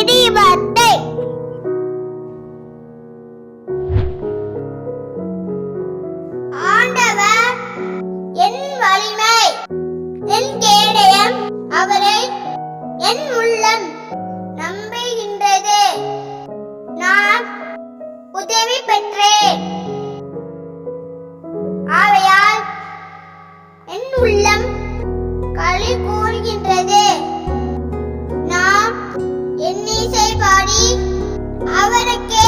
இடிபத்தை ஆண்டவர் என் வலிமை என் கேடயம் அவரை என் உள்ளம் நம்புகின்றது. நான் உதவி பெற்றேன். ஆகையால் என் உள்ளம் பாடி அவருக்கு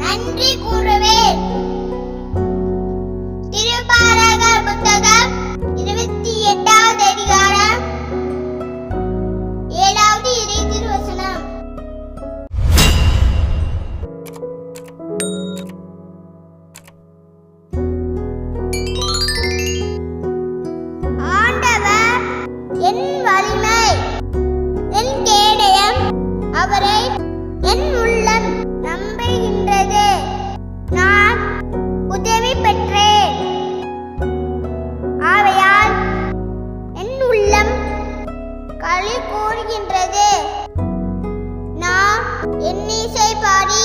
நன்றி கூறுவேன். திருப்பாரகர் புத்தகம் பெற்றேன் ஆகையால் என் உள்ளம் களி கூறுகின்றது. நான் என் இசை பாடி